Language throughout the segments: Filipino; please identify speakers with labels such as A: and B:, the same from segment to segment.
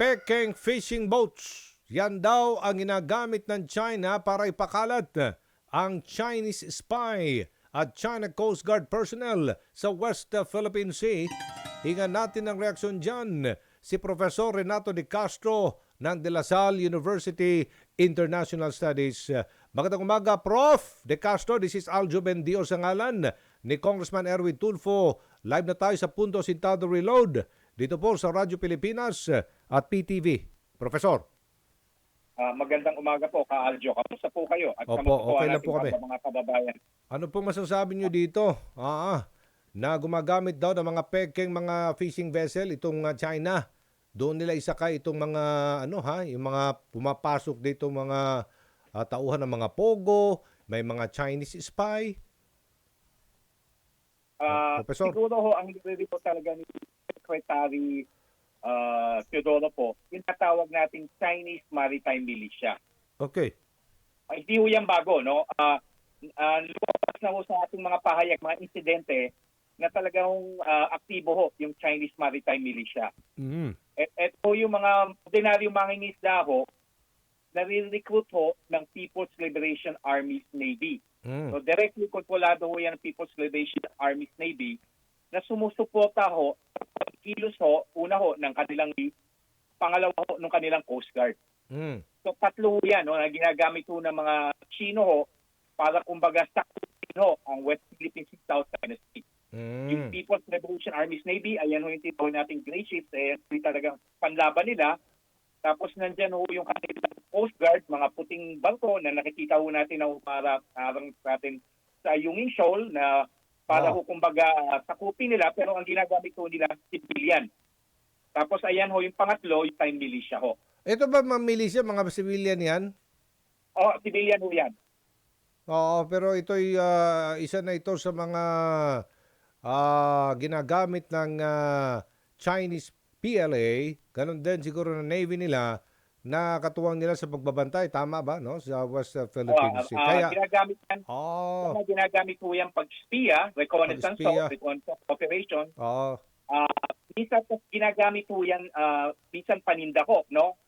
A: Peking fishing boats. Yan daw ang ginagamit ng China para ipakalat ang Chinese spy at China Coast Guard personnel sa West Philippine Sea. Hingan natin ang reaksyon dyan si Professor Renato de Castro ng De La Salle University International Studies. Magandang umaga, Prof. De Castro. This is Aljo Bendio sa ngalan ni Congressman Erwin Tulfo. Live na tayo sa Punto Sintado Reload dito po sa Radyo Pilipinas at PTV. Professor.
B: Ah, magandang umaga po, Ka-Aljo. Kamusta po kayo? At
A: Opo,
B: kamusta po
A: okay
B: ang
A: lang po kami.
B: mga kababayan?
A: Ano pong masasabi nyo dito? Ah, na gumagamit daw ng mga peking mga fishing vessel itong uh, China. Doon nila isakay itong mga ano ha, yung mga pumapasok dito mga uh, tauhan ng mga pogo, may mga Chinese spy.
B: Ah,
A: Professor.
B: Siguro ho, ang nire-report talaga ni Secretary ah, Teodoro po, yung natawag nating Chinese Maritime Militia.
A: Okay.
B: Ah, hindi ho yan bago, no? Ah, ah, lumabas na ho sa ating mga pahayag, mga insidente, na talagang ah, aktibo ho yung Chinese Maritime Militia.
A: Mm.
B: Et, et po yung mga ordinaryong mangingisda ho, nare-recruit ho ng People's Liberation Army's Navy.
A: Mm.
B: So directly kontrolado ho yan ng People's Liberation Army's Navy na sumusuporta ho sa pagkilos ho, una ho, ng kanilang Navy, pangalawa ho, ng kanilang Coast Guard.
A: Mm.
B: So tatlo ho yan no, na ginagamit ho ng mga Chino ho para kumbaga sakupin ho ang West Philippine Sea, South China Sea. Yung
A: Mm.
B: People's Revolution Army's Navy, ayan ho yung tinatawag nating gray ships, ayan ho yung talagang panlaban nila. Tapos nandyan ho yung kanilang Coast Guard, mga puting barko na nakikita ho natin na para parang natin sa Yunging Shoal na para
A: Ah.
B: ho kumbaga ah, sakupin nila pero ang ginagamit ho nila civilian. Tapos ayan ho yung pangatlo, yung time militia ho.
A: Ito ba mga militia, mga civilian yan?
B: Oh, civilian ho yan.
A: Oo, pero ito'y ah, isa na ito sa mga ah, ginagamit ng ah, Chinese PLA, ganun din siguro ng Navy nila, na katuwang nila sa pagbabantay. Tama ba, no? Sa West uh,
B: Oh,
A: Philippine Sea.
B: ah,
A: Kaya,
B: ginagamit yan
A: oh,
B: ginagamit po yan pag-spia, reconnaissance of, reconnaissance operation.
A: oh,
B: Ah, minsan po ginagamit po yan, ah, minsan paninda ko, no?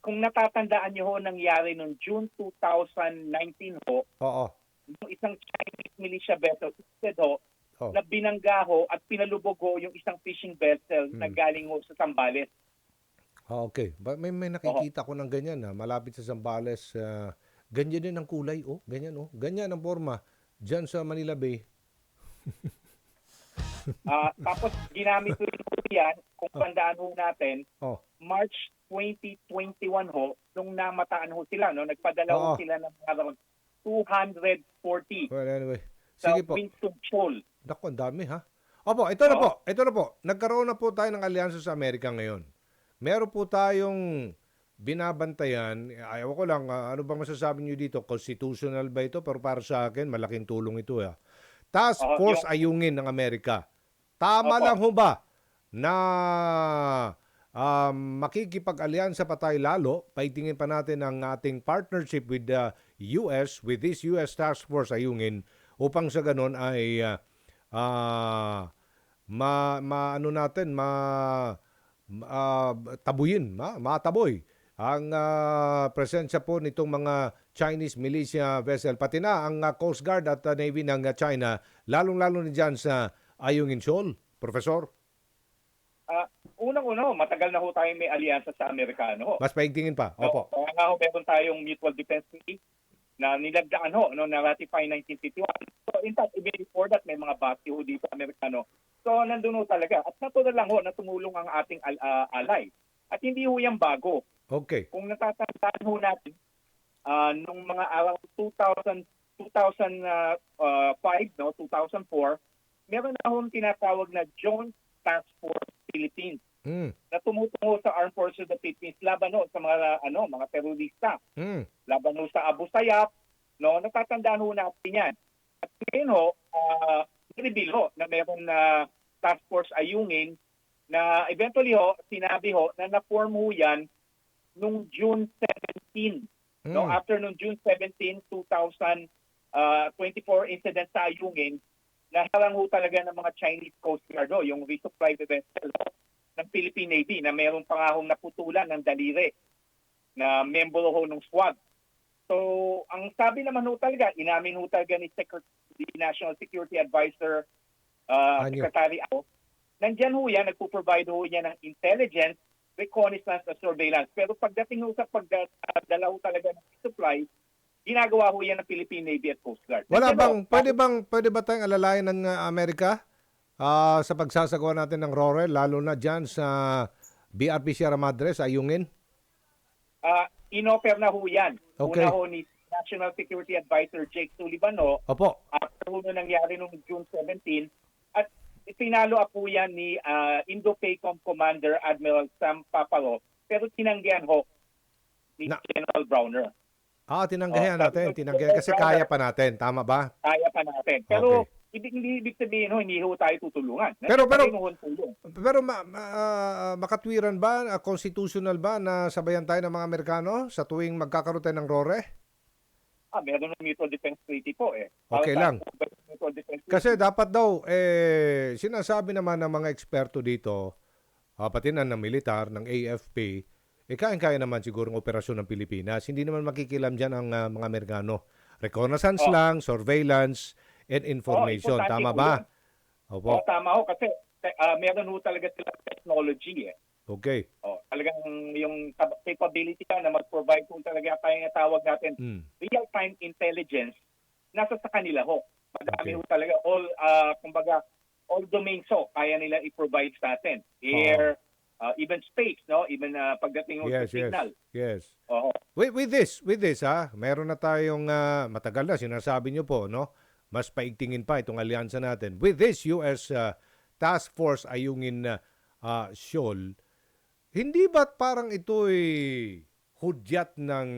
B: Kung natatandaan niyo ho, nangyari noong June 2019 ho,
A: oo,
B: yung isang Chinese militia vessel, instead ho,
A: Oh.
B: na binangga ho at pinalubog ho yung isang fishing vessel na
A: Hmm.
B: galing ho sa Sambales.
A: Ah, okay. Ba, may, may nakikita ko ng ganyan, ha? malapit sa Zambales. ah, ganyan din ang kulay, oh. Ganyan, oh. Ganyan ang forma. Diyan sa Manila Bay.
B: Ah, tapos ginamit ho rin ho yan, kung tandaan ho natin,
A: Oh,
B: March 2021 ho, nung namataan ho sila, no, nagpadala ho
A: Oo.
B: sila ng around 240
A: well, anyway.
B: sa
A: Sige po.
B: Winston Shoal.
A: Naku, ang dami ha. Opo, ito na
B: Oo.
A: po. Ito na po. Nagkaroon na po tayo ng alyansa sa Amerika ngayon. Meron po tayong binabantayan. Ayaw ko lang, ah, ano bang masasabi niyo dito? Constitutional ba ito? Pero para sa akin, malaking tulong ito. Ha. Task
B: Oo,
A: Force
B: yung-
A: Ayungin ng Amerika. Tama
B: Opo.
A: lang ho ba na um, makikipag-alyansa pa tayo lalo? Paitingin pa natin ang ating partnership with the US, with this US Task Force Ayungin upang sa ganon ay ah, ah, ma, ma ano natin ma, ah, tabuyin ma, mataboy ang ah, presensya po nitong mga Chinese militia vessel pati na ang ah, Coast Guard at ah, Navy ng ah, China lalong-lalo na diyan sa Ayungin Shoal. Professor?
B: Ah, unang-una matagal na ho tayo may alyansa sa Amerikano
A: mas paigtingin pa. Opo.
B: Kaya nga ho, meron tayong Mutual Defense Treaty na nilagdaan ho, no, na ratify 1951. So in fact, even before that, may mga bati ho dito Amerikano. So nandun ho talaga. At natural lang ho na tumulong ang ating al- ah, ally. At hindi ho yan bago.
A: okay
B: kung natatandaan ho natin, ah nung mga araw 2000, 2005, no, 2004, meron na akong tinatawag na Joint Task Force Philippines
A: mm,
B: na tumutungo sa Armed Forces of the Philippines laban ho sa mga ano mga terorista,
A: mm,
B: laban ho sa Abu Sayyaf, no, natatandaan ho natin yan. At ngayon ho, uh, reveal ho na meron na task force ayungin na eventually ho, sinabi ho na na-form ho yan nung June 17. No,
A: mm.
B: after nung June 17, 2024 incident sa Ayungin, naharang ho talaga ng mga Chinese Coast Guard ho, yung resupply vessel ho, ng Philippine Navy na mayroong pangahong naputulan ng daliri na membro ho ng SWAT. So, ang sabi naman ho talaga, inamin ho talaga ni Secret- the National Security Advisor uh,
A: Anyo.
B: Secretary Ao, nandyan ho yan, nagpo-provide ho yan ng intelligence, reconnaissance at surveillance. Pero pagdating ho sa pagdala ho talaga ng supply, ginagawa ho yan ng Philippine Navy at Coast Guard.
A: Wala
B: Nandyan
A: bang,
B: ho,
A: pwede bang, pwede ba tayong alalayan ng uh, Amerika ah, sa pagsasagawa natin ng RORE, lalo na dyan sa BRP Sierra Madre, sa Ayungin?
B: Ah, inoffer na ho yan.
A: Okay.
B: Una ho ni National Security Advisor Jake Sullivan ho,
A: Opo.
B: after ho na nangyari noong June 17, at pinalo po yan ni ah, Indo-PACOM Commander Admiral Sam Papalo, pero tinanggihan ho ni
A: Na-
B: General Browner.
A: Ah, tinanggahan
B: Oh,
A: natin.
B: sabi ko,
A: Tinanggahan kasi
B: brother.
A: kaya pa natin. Tama ba?
B: Kaya pa natin. Pero ibig, hindi ibig sabihin ho, hindi ho tayo tutulungan.
A: Pero- pero-
B: Nandiyan pa rin ho ang tulong.
A: Pero ma, ma- ah, makatwiran ba, ah, constitutional ba na sabayan tayo ng mga Amerikano sa tuwing magkakaroon tayo ng RORE?
B: Ah, meron ng Mutual Defense Treaty po eh.
A: Okay
B: Para sa-
A: lang.
B: Treaty.
A: Kasi dapat daw, eh, sinasabi naman ng mga eksperto dito, ah, pati na ng militar, ng AFP, eh, kaya-kaya naman siguro ang operasyon ng Pilipinas. Hindi naman makikilam dyan ang ah, mga Amerikano. Reconnaissance
B: Oh.
A: lang, surveillance, and information.
B: importante
A: Tama
B: po
A: ba? Opo.
B: Oh, tama ho kasi ah, meron ho talaga sila technology eh.
A: Okay.
B: Oh, talagang yung cap- capability ka na mag-provide kung talaga nga tawag natin
A: Mm.
B: real-time intelligence nasa sa kanila ho. Madami
A: Okay.
B: ho talaga all ah, kumbaga all domains ho kaya nila i-provide sa atin. Air, ah, even space, no? Even ah, pagdating
A: Yes,
B: sa
A: yes.
B: signal.
A: Yes.
B: Oo.
A: With, with this, with this ha, meron na tayong ah, matagal na sinasabi niyo po, no? Mas paigtingin pa itong alyansa natin. With this US ah, Task Force Ayungin na uh, Shoal, hindi ba parang ito'y hudyat ng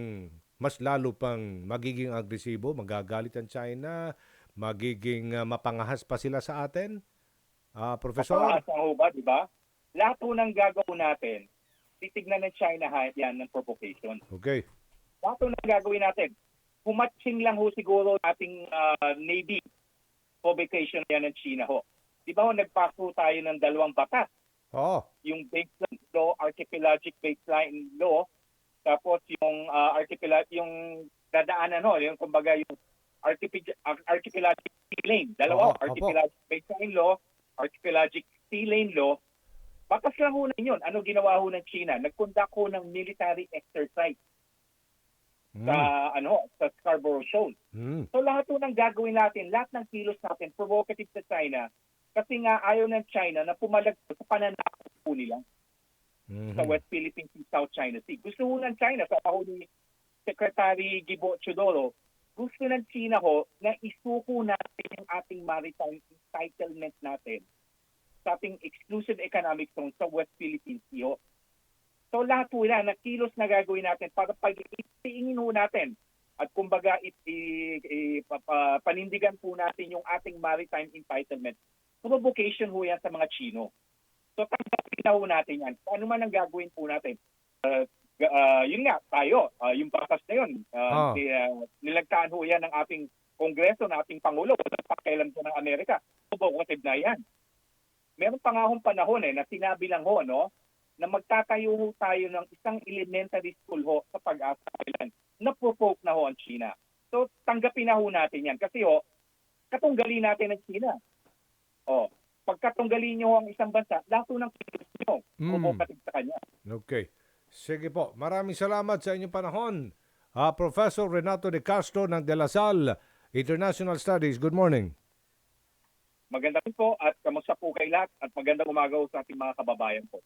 A: mas lalo pang magiging agresibo, magagalit ang China, magiging ah, mapangahas pa sila sa atin? Ah, Professor?
B: Pangasa ho ba, di ba? Lahat ho ng gagawin natin, titignan ng China ha, yan ng provocation.
A: Okay.
B: Lahat ho ng gagawin natin, humatching lang ho siguro ating ah, Navy provocation yan ng China ho. Di ba ho, nagpass ho tayo ng dalawang batas.
A: Oo.
B: Yung baseline law, archipelagic baseline law, tapos yung uh, archipelagic, yung dadaanan ho, yung kumbaga yung archipelagic, archipelagic sea lane. Dalawa,
A: opo.
B: archipelagic baseline law, archipelagic sea lane law. Bakas lang ho na yun. Ano ginawa ho ng China? Nagkundak ho ng military exercise
A: Mm.
B: sa ano sa Scarborough Shoal.
A: Mm.
B: So lahat po ng gagawin natin, lahat ng kilos natin, provocative sa China, kasi nga ayaw ng China na pumalag sa pananakot po nila
A: Mhm.
B: sa West Philippines and South China Sea. Gusto ho ng China, sa ako ni Secretary Gibo Chodoro, gusto ng China ho na isuko natin yung ating maritime entitlement natin sa ating exclusive economic zone sa West Philippine Sea ho. So lahat po yan na kilos na gagawin natin para pag-iingin ho natin at kumbaga it, i, i- pa- pa- panindigan po natin yung ating maritime entitlement. Provocation ho yan sa mga Chino. So tanggapin na ho natin yan. Ano man ang gagawin po natin. Uh, uh, yun nga, tayo, uh, yung batas na yun, uh, si, uh, nilagtaan ho yan ng ating Kongreso, ng ating Pangulo, walang pakialam sa ng Amerika. Provocative na yan. Meron pa nga hong panahon eh, na sinabi lang ho, no, na magtatayo ho tayo ng isang elementary school ho sa Pag-asa Island. Na-provoke na ho ang China. So, tanggapin na ho natin yan. Kasi ho, katunggali natin ng China. O, pag katunggali nyo ho ang isang bansa, lahat ng kilos nyo,
A: Mm.
B: sa kanya.
A: Okay. Sige po. Maraming salamat sa inyong panahon. Ah, Professor Renato de Castro ng De La Salle International Studies. Good morning.
B: Maganda po at kamusta po kay lahat at magandang umaga sa ating mga kababayan po.